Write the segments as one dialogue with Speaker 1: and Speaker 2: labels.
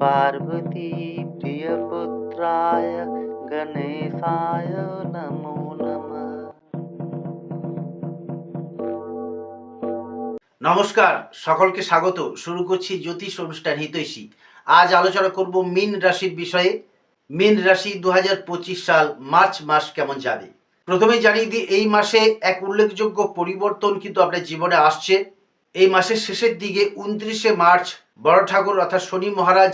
Speaker 1: पार्वती प्रियपुत्राय गणेशाय नमो नमः
Speaker 2: নমস্কার সকলকে স্বাগত শুরু করছি জ্যোতিষ অনুষ্ঠান হিতৈষী আজ আলোচনা করব মীন রাশির বিষয়ে মীন রাশি দু সাল মার্চ মাস কেমন যাবে প্রথমে জানিয়ে দিই এই মাসে এক উল্লেখযোগ্য পরিবর্তন কিন্তু আপনার জীবনে আসছে এই মাসের শেষের দিকে উনত্রিশে মার্চ বড় ঠাকুর অর্থাৎ শনি মহারাজ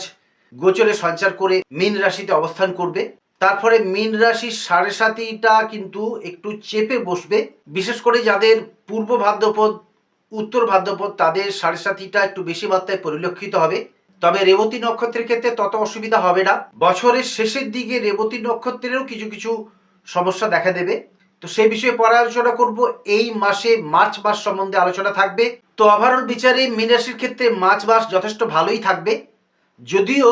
Speaker 2: গোচরে সঞ্চার করে মীন রাশিতে অবস্থান করবে। তারপরে মীন রাশির সাড়ে সাতিটা কিন্তু একটু চেপে বসবে। বিশেষ করে যাদের পূর্ব ভাদ্রপদ, উত্তর ভাদ্রপদ, তাদের সাড়ে সাতিটা একটু বেশি মাত্রায় পরিলক্ষিত হবে। তবে রেবতী নক্ষত্রের ক্ষেত্রে তত অসুবিধা হবে না। বছরের শেষের দিকে রেবতী নক্ষত্রেরও কিছু কিছু সমস্যা দেখা দেবে। তো সেই বিষয়ে পরে আলোচনা করব। এই মাসে মার্চ মাস সম্বন্ধে আলোচনা থাকবে। তো ওভারঅল বিচারে মীন রাশির ক্ষেত্রে মার্চ মাস যথেষ্ট ভালোই থাকবে। যদিও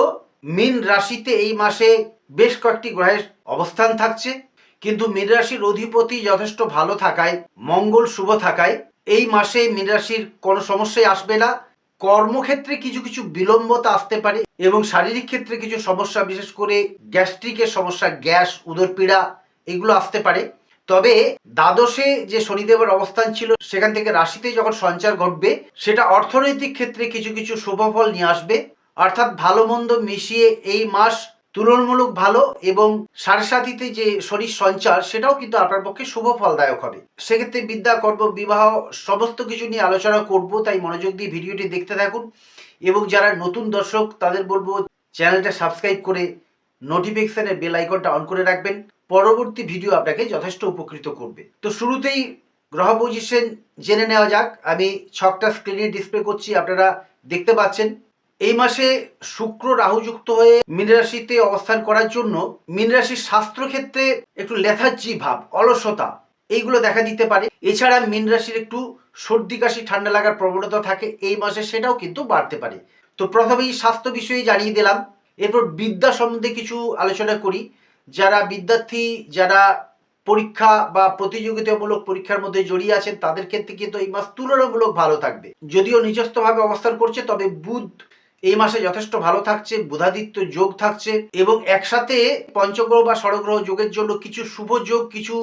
Speaker 2: মীন রাশিতে এই মাসে বেশ কয়েকটি গ্রহের অবস্থান থাকছে, কিন্তু মীন রাশির অধিপতি যথেষ্ট ভালো থাকায়, মঙ্গল শুভ থাকায় এই মাসে মীন রাশির কোনো সমস্যাই আসবে না। কর্মক্ষেত্রে কিছু কিছু বিলম্বতা আসতে পারে এবং শারীরিক ক্ষেত্রে কিছু সমস্যা, বিশেষ করে গ্যাস্ট্রিকের সমস্যা, গ্যাস, উদরপীড়া এগুলো আসতে পারে। তবে দ্বাদশে যে শনিদেবের অবস্থান ছিল, সেখান থেকে রাশিতে যখন সঞ্চার ঘটবে, সেটা অর্থনৈতিক ক্ষেত্রে কিছু কিছু শুভফল নিয়ে আসবে। অর্থাৎ ভালো মন্দ মিশিয়ে এই মাস তুলনামূলক ভালো এবং সাড়ে সাতিতে যে শরীর সঞ্চার, সেটাও কিন্তু আপনার পক্ষে শুভ ফলদায়ক হবে। সেক্ষেত্রে বিদ্যা, কর্ম, বিবাহ সমস্ত কিছু নিয়ে আলোচনা করব, তাই মনোযোগ দিয়ে ভিডিওটি দেখতে থাকুন। এবং যারা নতুন দর্শক, তাদের বলব চ্যানেলটা সাবস্ক্রাইব করে নোটিফিকেশনের বেল আইকনটা অন করে রাখবেন। পরবর্তী ভিডিও আপনাকে যথেষ্ট উপকৃত করবে। তো শুরুতেই গ্রহ পজিশন জেনে নেওয়া যাক। আমি ছকটা স্ক্রিনে ডিসপ্লে করছি, আপনারা দেখতে পাচ্ছেন। এই মাসে শুক্র রাহু যুক্ত হয়ে মীন রাশিতে অবস্থান করার জন্য মীন রাশির শাস্ত্র ক্ষেত্রে একটু লেথার্জি ভাব, অলসতা, এইগুলো দেখা দিতে পারে। এছাড়া মীন রাশির একটু সর্দি কাশি, ঠান্ডা লাগার প্রবণতা থাকে, এই মাসে সেটাও কিন্তু বাড়তে পারে। তো প্রথমেই স্বাস্থ্য বিষয়ে জানিয়ে দিলাম। এরপর বিদ্যা সম্বন্ধে কিছু আলোচনা করি। যারা বিদ্যার্থী, যারা পরীক্ষা বা প্রতিযোগিতামূলক পরীক্ষার মধ্যে জড়িয়ে আছেন, তাদের ক্ষেত্রে কিন্তু এই মাস তুলনামূলক ভালো থাকবে। যদিও নিজস্থভাবে অবস্থান করছে, তবে বুধ এই মাসে যথেষ্ট ভালো থাকছে, বুধাদিত্য যোগ থাকছে এবং একসাথে পঞ্চগ্রহ বা ষড়গ্রহ যোগের জন্য কিছু শুভ যোগ, কিছু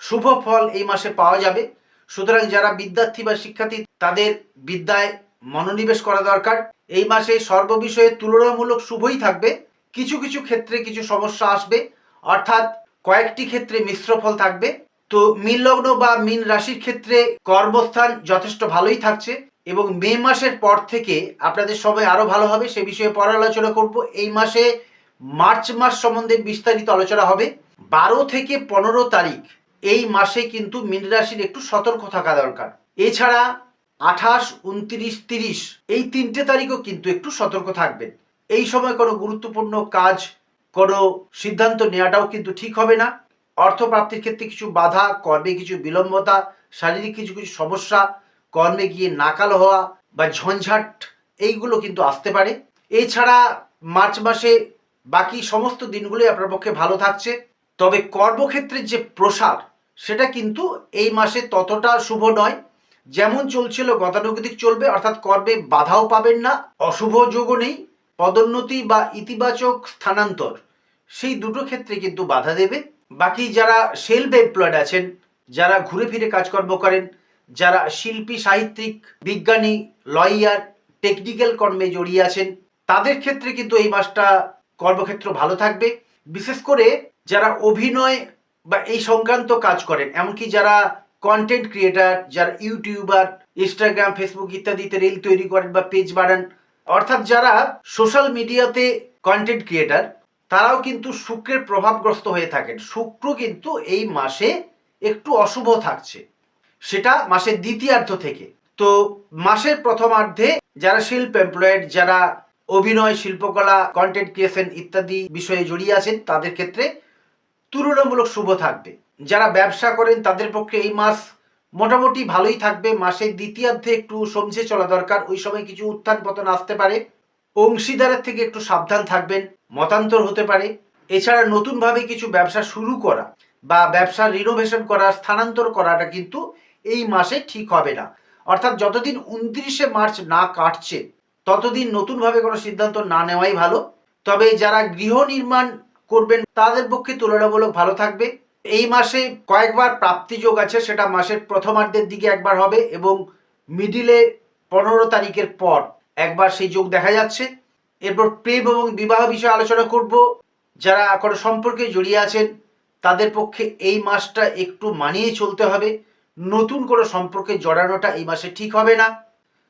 Speaker 2: শুভ ফল এই মাসে পাওয়া যাবে। সুতরাং যারা বিদ্যার্থী বা শিক্ষার্থী, তাদের বিদ্যায় মনোনিবেশ করা দরকার। এই মাসে সর্ববিষয়ে তুলনামূলক শুভই থাকবে। কিছু কিছু ক্ষেত্রে কিছু সমস্যা আসবে। অর্থাৎ কয়েকটি ক্ষেত্রে মিশ্র ফল থাকবে। তো মীন লগ্ন বা মিন রাশির ক্ষেত্রে কর্মস্থান যথেষ্ট ভালোই থাকছে। এবং মে মাসের পর থেকে আপনাদের সময় আরও ভালো হবে। সে বিষয়ে পরে আলোচনা করব। এই মাসে মার্চ মাস সম্বন্ধে বিস্তারিত আলোচনা হবে। বারো থেকে পনেরো তারিখ এই মাসে কিন্তু মীন রাশির একটু সতর্ক থাকা দরকার। এছাড়া আঠাশ, উনত্রিশ, তিরিশ এই তিনটে তারিখও কিন্তু একটু সতর্ক থাকবেন। এই সময় কোনো গুরুত্বপূর্ণ কাজ, কোনো সিদ্ধান্ত নেওয়াটাও কিন্তু ঠিক হবে না। অর্থপ্রাপ্তির ক্ষেত্রে কিছু বাধা, কর্মে কিছু বিলম্বতা, শারীরিক কিছু কিছু সমস্যা কর্মে গিয়ে নাকাল হওয়া বা ঝঞ্ঝাট, এইগুলো কিন্তু আসতে পারে। এছাড়া মার্চ মাসে বাকি সমস্ত দিনগুলোই আপনার পক্ষে ভালো থাকছে। তবে কর্মক্ষেত্রের যে প্রসার, সেটা কিন্তু এই মাসে ততটা শুভ নয়। যেমন চলছিল গতানুগতিক চলবে, অর্থাৎ কর্মে বাধাও পাবেন না, অশুভ যোগও নেই, পদোন্নতি বা ইতিবাচক স্থানান্তর, সেই দুটো ক্ষেত্রে কিন্তু বাধা দেবে। বাকি যারা সেলফ এমপ্লয়েড আছেন, যারা ঘুরে ফিরে কাজকর্ম করেন যারা শিল্পী, সাহিত্যিক, বিজ্ঞানী, লয়ার টেকনিক্যাল কর্মে জড়িয়ে আছেন, তাদের ক্ষেত্রে কিন্তু এই মাসটা কর্মক্ষেত্র ভালো থাকবে। বিশেষ করে যারা অভিনয় বা এই সংক্রান্ত কাজ করেন, এমনকি যারা কন্টেন্ট ক্রিয়েটার যারা ইউটিউবার ইনস্টাগ্রাম ফেসবুক ইত্যাদিতে রিল তৈরি করেন বা পেজ বাড়ান, অর্থাৎ যারা সোশ্যাল মিডিয়াতে কন্টেন্ট ক্রিয়েটার তারাও কিন্তু শুক্রের প্রভাবগ্রস্ত হয়ে থাকেন। শুক্র কিন্তু এই মাসে একটু অশুভ থাকছে। সেটা মাসের দ্বিতীয়ার্ধ থেকে। তো মাসের প্রথমার্ধে যারা শিল্প এমপ্লয়েড যারা অভিনয়, শিল্পকলা কন্টেন্ট ক্রিয়েশন ইত্যাদি বিষয়ে জড়িয়ে আছেন, তাদের ক্ষেত্রে তুলনামূলক শুভ থাকবে। যারা ব্যবসা করেন, তাদের পক্ষে এই মাস মোটামুটি ভালোই থাকবে। মাসের দ্বিতীয়ার্ধে একটু সমঝে চলা দরকার। ওই সময় কিছু উত্থান পতন আসতে পারে। অংশীদারের থেকে একটু সাবধান থাকবেন। মতান্তর হতে পারে। এছাড়া নতুনভাবে কিছু ব্যবসা শুরু করা বা ব্যবসা রিনোভেশন করা, স্থানান্তর করাটা কিন্তু এই মাসে ঠিক হবে না। অর্থাৎ যতদিন উনত্রিশে মার্চ না কাটছে, ততদিন নতুনভাবে কোনো সিদ্ধান্ত না নেওয়াই ভালো। তবে যারা গৃহ নির্মাণ করবেন, তাদের পক্ষে তুলনামূলক ভালো থাকবে। এই মাসে কয়েকবার প্রাপ্তি যোগ আছে, সেটা মাসের প্রথমার্ধের দিকে একবার হবে এবং মিডিলে পনেরো তারিখের পর একবার সেই যোগ দেখা যাচ্ছে। এরপর প্রেম এবং বিবাহ বিষয়ে আলোচনা করব। যারা কোনো সম্পর্কে জড়িয়ে আছেন, তাদের পক্ষে এই মাসটা একটু মানিয়ে চলতে হবে। নতুন কোনো সম্পর্কে জড়ানোটা এই মাসে ঠিক হবে না।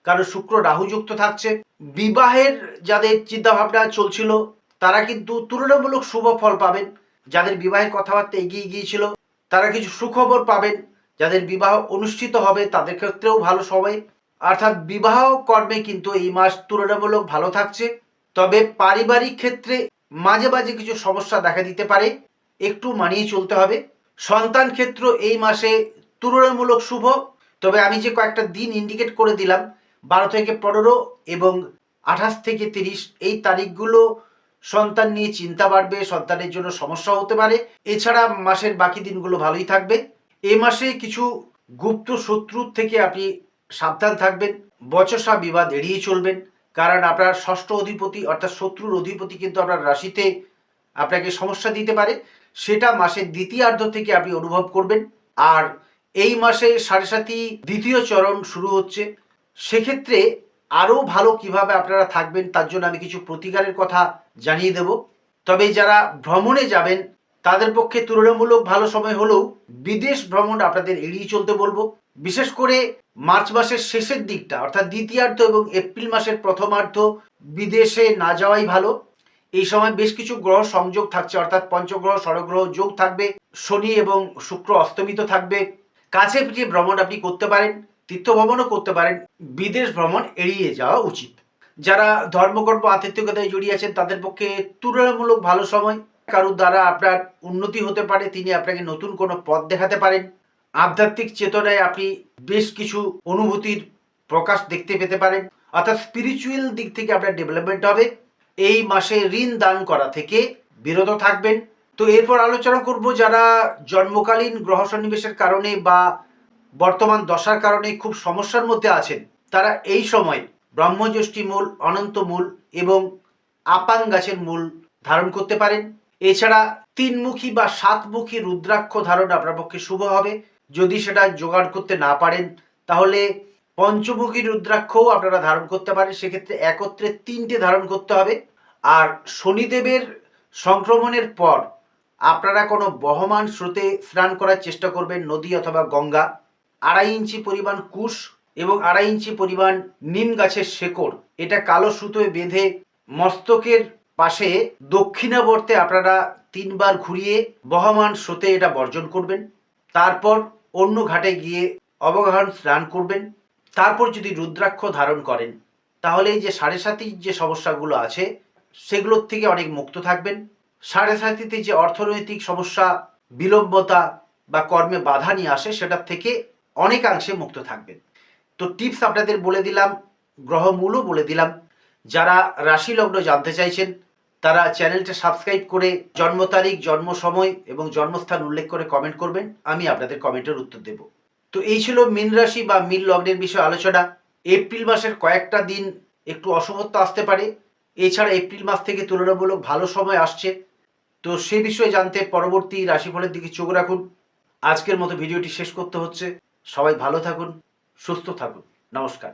Speaker 2: কারণ শুক্র রাহুযুক্ত থাকছে। বিবাহের যাদের চিন্তাভাবনা চলছিল, তারা কিন্তু তুলনামূলক শুভ ফল পাবেন। যাদের বিবাহের কথাবার্তা এগিয়ে গিয়েছিল, তারা কিছু সুখবর পাবেন। যাদের বিবাহ অনুষ্ঠিত হবে, তাদের ক্ষেত্রেও ভালো সময় অর্থাৎ বিবাহ কর্মে কিন্তু এই মাস তুলনামূলক ভালো থাকছে। তবে পারিবারিক ক্ষেত্রে মাঝে মাঝে কিছু সমস্যা দেখা দিতে পারে। একটু মানিয়ে চলতে হবে। সন্তান ক্ষেত্র এই মাসে তুলনামূলক শুভ, তবে আমি যে কয়েকটা দিন ইন্ডিকেট করে দিলাম, বারো থেকে পনেরো এবং আঠাশ থেকে তিরিশ, এই তারিখগুলো সন্তান নিয়ে চিন্তা বাড়বে, সন্তানের জন্য সমস্যা হতে পারে। এছাড়া মাসের বাকি দিনগুলো ভালোই থাকবে। এ মাসে কিছু গুপ্ত শত্রুর থেকে আপনি সাবধান থাকবেন, বচসা বিবাদ এড়িয়ে চলবেন, কারণ আপনার ষষ্ঠ অধিপতি অর্থাৎ শত্রুর অধিপতি কিন্তু আপনার রাশিতে আপনাকে সমস্যা দিতে পারে। সেটা মাসের দ্বিতীয়ার্ধ থেকে আপনি অনুভব করবেন। আর এই মাসে সাড়ে সাথী দ্বিতীয় চরণ শুরু হচ্ছে। সেক্ষেত্রে আরও ভালো কীভাবে আপনারা থাকবেন তার জন্য আমি কিছু প্রতিকারের কথা জানিয়ে দেব। তবে যারা ভ্রমণে যাবেন, তাদের পক্ষে তুলনামূলক ভালো সময় হলেও বিদেশ ভ্রমণ আপনাদের এড়িয়ে চলতে বলব। বিশেষ করে মার্চ মাসের শেষের দিকটা, অর্থাৎ দ্বিতীয়ার্ধ এবং এপ্রিল মাসের প্রথমার্ধ বিদেশে না যাওয়াই ভালো। এই সময় বেশ কিছু গ্রহ সংযোগ থাকছে, অর্থাৎ পঞ্চগ্রহ, ষড়গ্রহ যোগ থাকবে, শনি এবং শুক্র অস্তমিত থাকবে। কাছে পিছিয়ে ভ্রমণ আপনি করতে পারেন, তীর্থ ভ্রমণও করতে পারেন, বিদেশ ভ্রমণ এড়িয়ে যাওয়া উচিত। যারা ধর্মকর্ম আতিথ্যকতায় জড়িয়ে আছেন, তাদের পক্ষে তুলনামূলক ভালো সময়। কারোর দ্বারা আপনার উন্নতি হতে পারে, তিনি আপনাকে নতুন কোনো পথ দেখাতে পারেন। আধ্যাত্মিক চেতনায় আপনি বেশ কিছু অনুভূতির প্রকাশ দেখতে পেতে পারেন। অর্থাৎ স্পিরিচুয়াল দিক থেকে আপনার ডেভেলপমেন্ট হবে। এই মাসে ঋণ দান করা থেকে বিরত থাকবেন। তো এরপর আলোচনা করব যারা জন্মকালীন গ্রহ সন্নিবেশের কারণে বা বর্তমান দশার কারণে খুব সমস্যার মধ্যে আছেন, তারা এই সময় ব্রহ্মজ্যোষ্ঠী মূল, অনন্ত মূল এবং আপাং গাছের মূল ধারণ করতে পারেন। এছাড়া তিনমুখী বা সাতমুখী রুদ্রাক্ষ ধারণ আপনার পক্ষে শুভ হবে। যদি সেটা জোগাড় করতে না পারেন, তাহলে পঞ্চমুখী রুদ্রাক্ষও আপনারা ধারণ করতে পারেন। সেক্ষেত্রে একত্রে তিনটে ধারণ করতে হবে। আর শনিদেবের সংক্রমণের পর আপনারা কোনো বহমান স্রোতে স্নান করার চেষ্টা করবেন নদী অথবা গঙ্গা, আড়াই ইঞ্চি পরিমাণ কুশ এবং আড়াই ইঞ্চি পরিমাণ নিম গাছের শেকড়। এটা কালো সুতোয় বেঁধে মস্তকের পাশে দক্ষিণাবর্তে আপনারা তিনবার ঘুরিয়ে বহমান স্রোতে এটা বর্জন করবেন। তারপর অন্য ঘাটে গিয়ে অবগাহন স্নান করবেন। তারপর যদি রুদ্রাক্ষ ধারণ করেন, তাহলে এই যে সাড়ে সাতির যে সমস্যাগুলো আছে, সেগুলোর থেকে অনেক মুক্ত থাকবেন। সাড়ে সাতিতে যে অর্থনৈতিক সমস্যা, বিলম্বতা বা কর্মে বাধা নিয়ে আসে, সেটার থেকে অনেকাংশে মুক্ত থাকবেন। তো টিপস আপনাদের বলে দিলাম, গ্রহমূলও বলে দিলাম। যারা রাশি লগ্ন জানতে চাইছেন, তারা চ্যানেলটা সাবস্ক্রাইব করে জন্ম তারিখ, জন্ম সময় এবং জন্মস্থান উল্লেখ করে কমেন্ট করবেন, আমি আপনাদের কমেন্টের উত্তর দেব। তো এই ছিল মীন রাশি বা মীন লগ্নের বিষয়ে আলোচনা। এপ্রিল মাসের কয়েকটা দিন একটু অশুভত্ব আসতে পারে। এছাড়া এপ্রিল মাস থেকে তুলনামূলক ভালো সময় আসছে। তো সে বিষয়ে জানতে পরবর্তী রাশিফলের দিকে চোখ রাখুন। আজকের মতো ভিডিওটি শেষ করতে হচ্ছে। সবাই ভালো থাকুন, সুস্থ থাকুন। নমস্কার।